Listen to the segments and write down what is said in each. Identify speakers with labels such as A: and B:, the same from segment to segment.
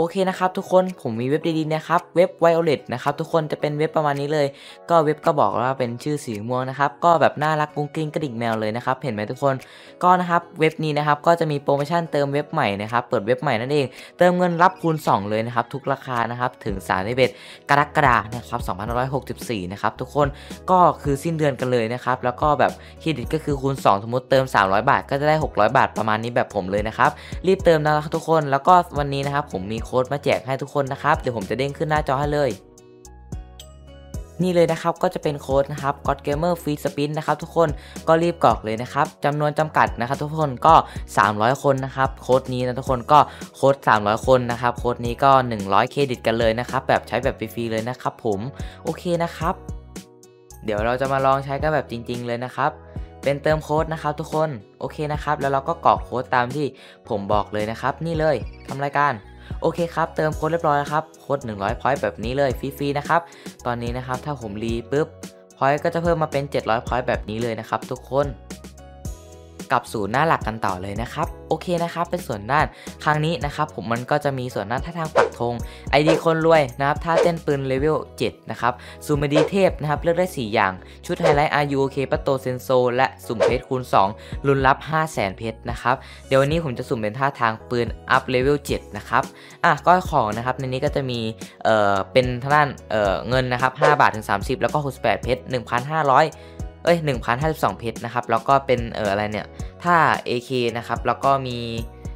A: โอเคนะครับทุกคนผมมีเว็บดีๆนะครับเว็บ Violet นะครับทุกคนจะเป็นเว็บประมาณนี้เลย ก็เว็บก็บอกว่าเป็นชื่อสีม่วงนะครับก็แบบน่ารักกุ้งกิ้งกระดิ่งแมวเลยนะครับเห็นไหมทุกคนก็นะครับเว็บนี้นะครับก็จะมีโปรโมชั่นเติมเว็บใหม่นะครับเปิดเว็บใหม่นั่นเอง เติมเงินรับคูณ 2 เลยนะครับทุกราคานะครับถึง31กรกฎาคมนะครับ2564นะครับทุกคนก็คือสิ้นเดือนกันเลยนะครับแล้วก็แบบเครดิตก็คือคูณ 2 สมมติเติม 300 บาท ก็จะได้ 600 บาทประมาณนี้แบบผมเลยนะครับรีบเติมนะครับทุกคนแล้วก็วันนี้นะครับผมมีค้ดมาแจกให้ทุกคนนะครับ เดี๋ยวผมจะเด้งขึ้นหน้าจอให้เลย นี่เลยนะครับก็จะเป็นโค้ดนะครับ God Gamer Free Spin นะครับทุกคนก็รีบกรอกเลยนะครับจำนวนจำกัดนะครับ ทุกคนก็ 300 คนนะครับโค้ดนี้นะทุกคนก็โค้ด 300 คนนะครับโค้ดนี้ก็ 100 เครดิตกันเลยนะครับแบบใช้แบบฟรีๆเลยนะครับผมโอเคนะครับ เดี๋ยวเราจะมาลองใช้กันแบบจริง ๆ เลยนะครับเป็นเติมโค้ดนะครับทุกคน โอเคนะครับ แล้วเราก็กรอกโค้ดตามที่ผมบอกเลยนะครับ นี่เลยทำรายการ โอเคครับ เติมโค้ดเรียบร้อยแล้วครับ โค้ด100พอยต์แบบนี้เลยฟรีๆนะครับ ตอนนี้นะครับถ้าผมรีปุ๊บพอยต์ก็จะเพิ่มมาเป็น 700พอยต์แบบนี้เลยนะครับทุกคน กลับสู่หน้าหลักกันต่อเลยนะครับ โอเคนะครับ เป็นส่วนด้านครั้งนี้นะครับ ผมมันก็จะมีส่วนด้านท่าทางปักธงไอดีคนรวยนะครับท่าเต้นปืนเลเวล7นะครับซูมดีเทพนะครับเลือกได้ 4 อย่าง ชุดไฮไลท์อายุโอเคปโตเซนโซ และสุ่มเพชรคูณ 2 ลุ้นรับ 5 0 0แสนเพชรนะครับ เดี๋ยววันนี้ผมจะสุ่มเป็นท่าทางปืนอัพเลเวล7นะครับ อะก็ของนะครับในนี้ก็จะมีเอ่อเป็นทางด้านเอ่อเงินนะครับ5บาทถึง 30 แล้วก็68เพชร1,500 เอ้ย1,052 เพชรนะครับ แล้วก็เป็นเอออะไรเนี่ยท่า AK นะครับ แล้วก็มี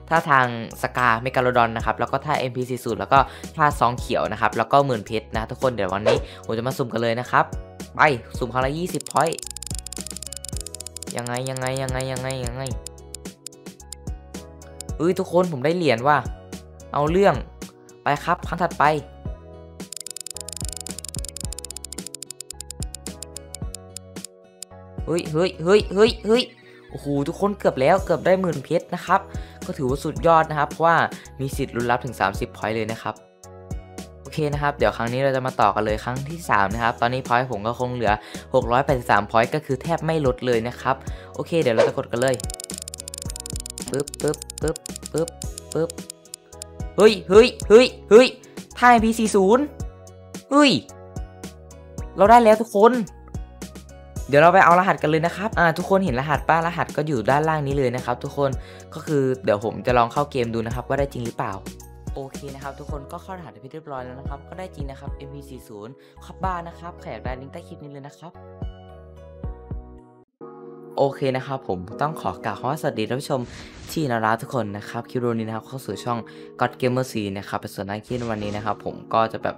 A: ท่าทางสกาเมกาโลดอนนะครับ แล้วก็ท่า MP40 แล้วก็ท่าซองเขียวนะครับ แล้วก็หมื่นเพชรนะทุกคน เดี๋ยววันนี้ผมจะมาสุ่มกันเลยนะครับ ไป สุ่มครั้งละ 20 พอยต์ยังไงยังไงยังไงยังไงยังไงเอ้ยทุกคนผมได้เหรียญว่ะ เอาเรื่อง ไปครับครั้งถัดไป เฮ้ยเฮ้ยเฮ้ยเฮ้ยเฮ้ยโอ้โหทุกคนเกือบแล้วเกือบได้หมื่นเพชรนะครับ ก็ถือว่าสุดยอดนะครับ เพราะว่ามีสิทธิ์ลุ้นรับถึง 30พอยต์เลยนะครับโอเคนะครับ เดี๋ยวครั้งนี้เราจะมาต่อกันเลยครั้งที่ 3 นะครับ ตอนนี้พอยต์ผมก็คงเหลือ 683พอยต์ก็คือแทบไม่ลดเลยนะครับ โอเค เดี๋ยวเราจะกดกันเลยปึ๊บปึ๊บปึ๊บปึ๊บปึ๊บเฮ้ยเฮ้ยเฮ้ยเฮ้ยท่า MP40 เฮ้ย เราได้แล้วทุกคน เดี๋ยวเราไปเอารหัสกันเลยนะครับอ่าทุกคนเห็นรหัสป้ารหัสก็อยู่ด้านล่างนี้เลยนะครับทุกคนก็คือเดี๋ยวผมจะลองเข้าเกมดูนะครับว่าได้จริงหรือเปล่าโอเคนะครับทุกคนก็เข้ารหัสไปเรียบร้อยแล้วนะครับ ก็ได้จริงนะครับ MP40 คับบ้านะครับแขกได้ลิงก์ใต้คลิปนี้เลยนะครับโอเคนะครับผมต้องขอกล่าวคำว่าสวัสดีท่านผู้ชมที่น่ารักทุกคนนะครับคลิปวิดีโอนี้นะครับเข้าสู่ช่อง God Gamer C นะครับเป็นส่วนด้าคลิปวันนี้นะครับผมก็จะแบบ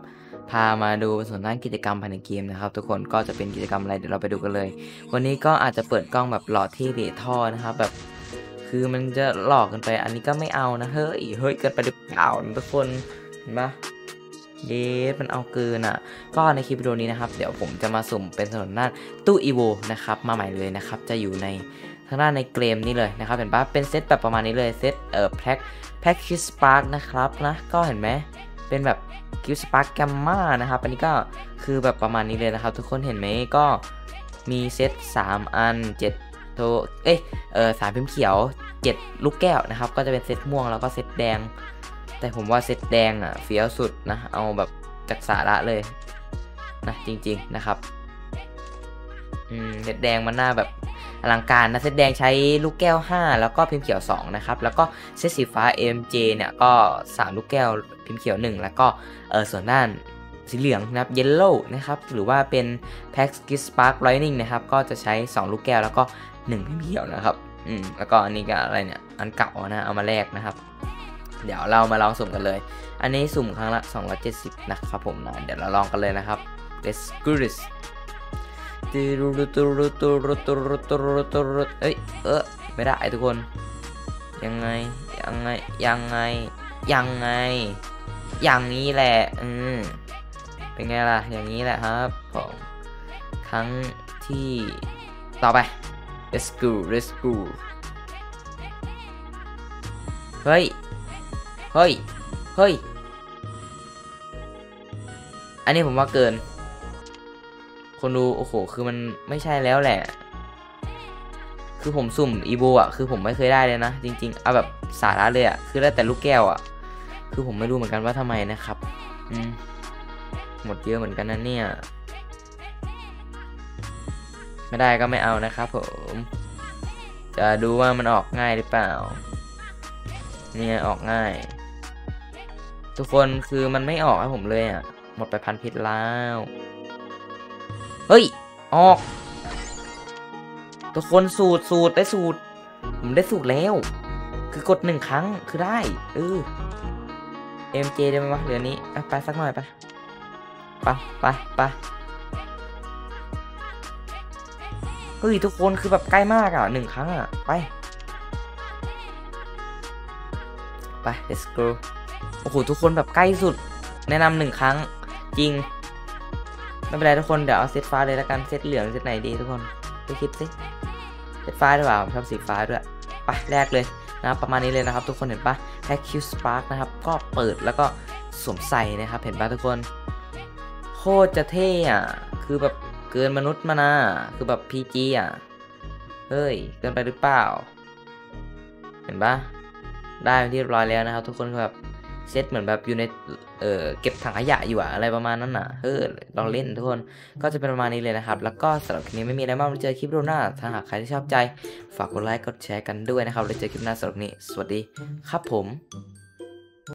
A: พามาดูส่วนด้านกิจกรรมภายในเกมนะครับ ทุกคนก็จะเป็นกิจกรรมอะไรเดี๋ยวเราไปดูกันเลย วันนี้ก็อาจจะเปิดกล้องแบบหล่อที่เหลท่อนะครับแบบ คือมันจะหลอกกันไปอันนี้ก็ไม่เอานะเฮ้ยเฮ้ยเกินไปหรือเปล่าทุกคนเห็นปะเยสมันเอาเกินอะ ก็ในคลิปวิดีโอนี้นะครับ เดี๋ยวผมจะมาสุ่มเป็นถนนหน้าตู้อีโวนะครับ มาใหม่เลยนะครับ จะอยู่ในทางด้านในเกมนี้เลยนะครับ เห็นปะเป็นเซตแบบประมาณนี้เลย เซตเอ่อแพ็คแพ็คคิสปาร์กนะครับนะ ก็เห็นไหม เป็นแบบคิสปาร์กแกมมานะครับ อันนี้ก็คือแบบประมาณนี้เลยนะครับ ทุกคนเห็นไหมก็มีเซต3 อัน 7 โท เอ้ยเออสามพิมพ์เขียว 7 ลูกแก้วนะครับ ก็จะเป็นเซตม่วงแล้วก็เซตแดง แต่ผมว่าเซตแดงอะเฟี้ยวสุดนะ เอาแบบจากสาระเลยนะจริง ๆนะครับ อืมเซตแดงมันน่าแบบ อลังการนะเซตแดงใช้ลูกแก้ว 5 แล้วก็พิมพ์เขียว 2 นะครับ แล้วก็เซตสีฟ้า MJ เนี่ยก็ 3 ลูกแก้วพิมพ์เขียว 1 แล้วก็เออส่วนด้านสีเหลืองนะครับ Yellow นะครับหรือว่าเป็น Pax g i s Spark Lightning นะครับก็จะใช้ 2 ลูกแก้วแล้วก็ 1 พิมพ์เขียวนะครับอืมแล้วก็อันนี้ก็อะไรเนี่ยอันเก่านะเอามาแลกนะครับ เดี๋ยวเรามาลองสุ่มกันเลย อันนี้สุ่มครั้งละ 270 นะครับผมนะเดี๋ยวเราลองกันเลยนะครับ Let's go this ตูรุตูรุตูรุตูรุตูรุตูรุเอ้ยเออไม่ได้ทุกคน ยังไงยังไงยังไงยังไง อย่างนี้แหละอืมเป็นไงล่ะอย่างนี้แหละครับผมครั้งที่ต่อไป let's go let's go เฮ้ยเฮ้ยเฮ้ยอันนี้ผมว่าเกิน คนดูโอ้โห คือมันไม่ใช่แล้วแหละ คือผมสุ่มอีโบอะ คือผมไม่เคยได้เลยนะ จริงๆ เอาแบบสาระเลยอะ คือได้แต่ลูกแก้วอะ คือผมไม่รู้เหมือนกันว่าทำไมนะครับ อืม หมดเยอะเหมือนกันนะเนี่ย ไม่ได้ก็ไม่เอานะครับผม จะดูว่ามันออกง่ายหรือเปล่า เนี่ยออกง่าย ทุกคนคือมันไม่ออกให้ผมเลยอะ หมดไปพันพิษแล้ว เฮ้ย ออก ทุกคนสูตรสูตรได้สูตร ผมได้สูตรแล้ว คือกดหนึ่งครั้งคือได้ เออ MJ ได้ไหมวะเหลือนี้ไปสักหน่อยไปไปไปไปเฮ้ยทุกคนคือแบบใกล้มากอะหนึ่งครั้งอะ ไป ไป let's go โอ้โห ทุกคนแบบใกล้สุด แนะนำหนึ่งครั้ง จริง ไม่เป็นไรทุกคนเดี๋ยวเอาเซตฟ้าเลยแล้วกันเซตเหลืองเซตไหนดีทุกคนไปคิดสิเซตฟ้าดีกว่าผมชอบสีฟ้าด้วยไปแรกเลยนะครับประมาณนี้เลยนะครับ ทุกคนเห็นปะแฮกคิวสปาร์กนะครับก็เปิดแล้วก็สวมใส่นะครับ เห็นปะทุกคน โคตรจะเท่อะคือแบบเกินมนุษย์มานะคือแบบ PG อะเฮ้ยเกินไปหรือเปล่า เห็นปะได้เป็นที่เรียบร้อยแล้วนะครับ ทุกคนแบบ เซตเหมือนแบบอยู่ในเอ่อเก็บถังขยะอยู่อะอะไรประมาณนั้นน่ะเฮ้ยลองเล่นทุกคนก็จะเป็นประมาณนี้เลยนะครับ แล้วก็สำหรับคลิปนี้ไม่มีอะไรมากเราเจอคลิปโรหน้าถ้าหากใครที่ชอบใจ ฝากกดไลค์กดแชร์กันด้วยนะครับแล้วเจอคลิปหน้าสำหรับนี้ สวัสดีครับผม